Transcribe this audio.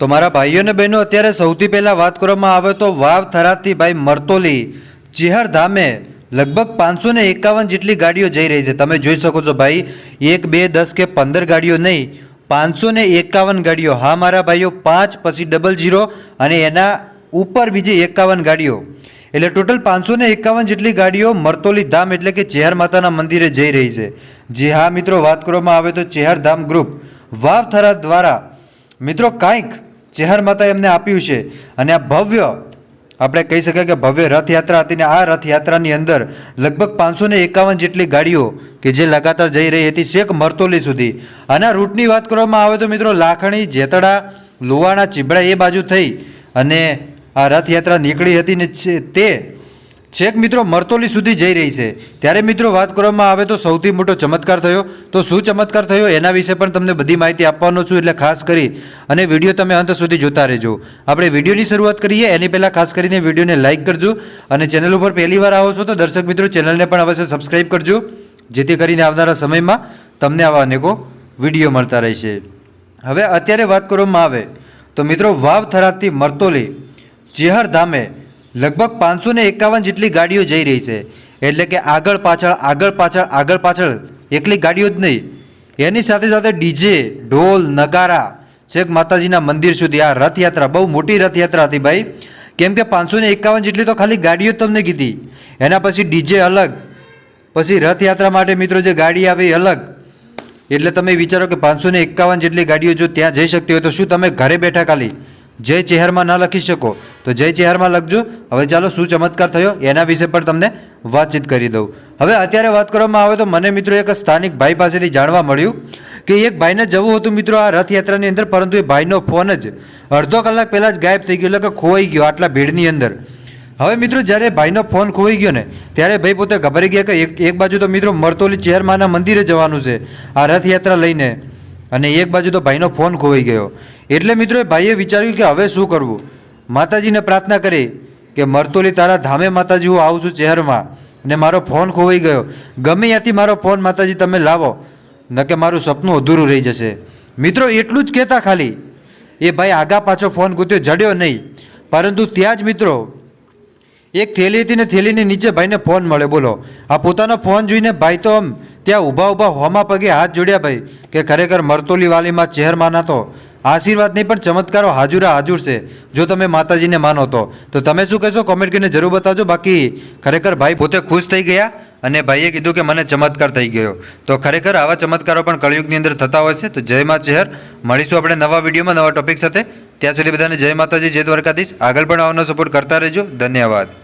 તો મારા ભાઈઓ અને બહેનો, અત્યારે સૌથી પહેલાં વાત કરવામાં આવે તો વાવ થરાદથી ભાઈ મરતોલી, ચિહર ધામે લગભગ પાંચસો ને એકાવન જેટલી ગાડીઓ જઈ રહી છે. તમે જોઈ શકો છો ભાઈ, એક, બે, દસ કે પંદર ગાડીઓ નહીં, પાંચસો ને એકાવન ગાડીઓ. હા, મારા ભાઈઓ, પાંચ, પછી ડબલ જીરો અને એના ઉપર બીજી એકાવન ગાડીઓ. એટલે ટોટલ પાંચસો ને એકાવન જેટલી ગાડીઓ મરતોલી ધામ એટલે કે ચેહર માતાના મંદિરે જઈ રહી છે. જે હા, મિત્રો, વાત કરવામાં આવે તો ચેહર ધામ ગ્રુપ વાવ થરાદ દ્વારા મિત્રો, કાંઈક ચેહર માતા એમને આપ્યું છે અને આ ભવ્ય, આપણે કહી શકાય કે ભવ્ય રથયાત્રા હતી ને આ રથયાત્રાની અંદર લગભગ પાંચસો ને એકાવન જેટલી ગાડીઓ કે જે લગાતાર જઈ રહી હતી છેક મરતોલી સુધી. આના રૂટની વાત કરવામાં આવે તો મિત્રો લાખણી, જેતડા લુવાણા ચીબડા એ બાજુ થઈ અને આ રથયાત્રા નીકળી હતી ને તે છેક મિત્રો મરતોલી સુધી જઈ રહી છે. ત્યારે મિત્રો વાત કરવામાં આવે તો સૌથી મોટો ચમત્કાર થયો. તો શું ચમત્કાર થયો એના વિશે પણ તમને બધી માહિતી આપવાનો છું એટલે ખાસ કરી અને વીડિયો તમે અંત સુધી જોતા રહેજો. આપણે વિડીયોની શરૂઆત કરીએ. એની પહેલાં ખાસ કરીને વિડીયોને લાઇક કરજો અને ચેનલ ઉપર પહેલી વાર આવો છો તો દર્શક મિત્રો ચેનલને પણ અવશ્ય સબસ્ક્રાઈબ કરજો. જેથી કરીને આવનારા સમયમાં તમને આવા અનેકો વીડિયો મળતા રહેશે. હવે અત્યારે વાત કરવામાં આવે તો મિત્રો વાવ થરાદથી મરતોલી ચેહર ધામે લગભગ પાંચસો ને એકાવન જેટલી ગાડીઓ જઈ રહી છે. એટલે કે આગળ પાછળ આગળ પાછળ આગળ પાછળ એકલી ગાડીઓ જ નહીં. એની સાથે સાથે ડીજે, ઢોલ, નગારા, છેક માતાજીના મંદિર સુધી આ રથયાત્રા, બહુ મોટી રથયાત્રા હતી ભાઈ. કેમ કે પાંચસો ને એકાવન જેટલી તો ખાલી ગાડીઓ જ તમને કીધી. એના પછી ડીજે અલગ, પછી રથયાત્રા માટે મિત્રો જે ગાડી આવે અલગ. એટલે તમે વિચારો કે પાંચસો ને એકાવન જેટલી ગાડીઓ જો ત્યાં જઈ શકતી હોય તો શું તમે ઘરે બેઠા ખાલી જય ચહેરમાં ન લખી શકો? તો જય ચેહરમાં લખજો. હવે ચાલો શું ચમત્કાર થયો એના વિશે પણ તમને વાતચીત કરી દઉં. હવે અત્યારે વાત કરવામાં આવે તો મને મિત્રો એક સ્થાનિક ભાઈ પાસેથી જાણવા મળ્યું કે એક ભાઈને જવું હતું મિત્રો આ રથયાત્રાની અંદર, પરંતુ એ ભાઈનો ફોન જ અડધો કલાક પહેલાં જ ગાયબ થઈ ગયો, એટલે કે ખોવાઈ ગયો આટલા ભીડની અંદર. હવે મિત્રો જ્યારે ભાઈનો ફોન ખોવાઈ ગયો ને, ત્યારે ભાઈ પોતે ગભરાઈ ગયા કે એક એક બાજુ તો મિત્રો મરતોલી ચેરમાના મંદિરે જવાનું છે આ રથયાત્રા લઈને, અને એક બાજુ તો ભાઈનો ફોન ખોવાઈ ગયો. એટલે મિત્રો ભાઈએ વિચાર્યું કે હવે શું કરવું? માતાજીને પ્રાર્થના કરી કે મરતોલી તારા ધામે માતાજી, હું આવું છું ચહેરમાં. ને મારો ફોન ખોવાઈ ગયો. ગમે ત્યાંથી મારો ફોન માતાજી, તમે લાવો. ન કે મારું સપનું અધૂરું રહી જશે. મિત્રો, એટલું જ કહેતા ખાલી. એ ભાઈ આગા પાછો ફોન ગૂંત્યો જડ્યો નહીં. પરંતુ ત્યાં જ મિત્રો, એક થેલી હતી ને થેલીની નીચે ભાઈને ફોન મળે બોલો, આ પોતાનો ફોન જોઈને ભાઈ તો આમ ત્યાં ઊભા ઊભા હોમા પગે હાથ જોડ્યા ભાઈ, કે ખરેખર મરતોલી વાલીમાં ચહેરમાના તો. આશીર્વાદ નહીં, પણ ચમત્કારો હાજુરા હાજુર છે. જો તમે માતાજીને માનો તો. તો તમે શું કહેશો? કોમેન્ટ કરીને જરૂર બતાવજો. બાકી ખરેખર ભાઈ પોતે ખુશ થઈ ગયા અને ભાઈએ કીધું કે મને ચમત્કાર થઈ ગયો. તો ખરેખર આવા ચમત્કારો પણ કળિયુગની અંદર થતા હોય છે. તો જય મા ચહેર. મળીશું આપણે નવા વિડીયોમાં નવા ટોપિક સાથે. ત્યાં સુધી બધાને જય માતાજી, જય દ્વારકાધીશ. આગળ પણ આવવાનો સપોર્ટ કરતા રહેજો. ધન્યવાદ.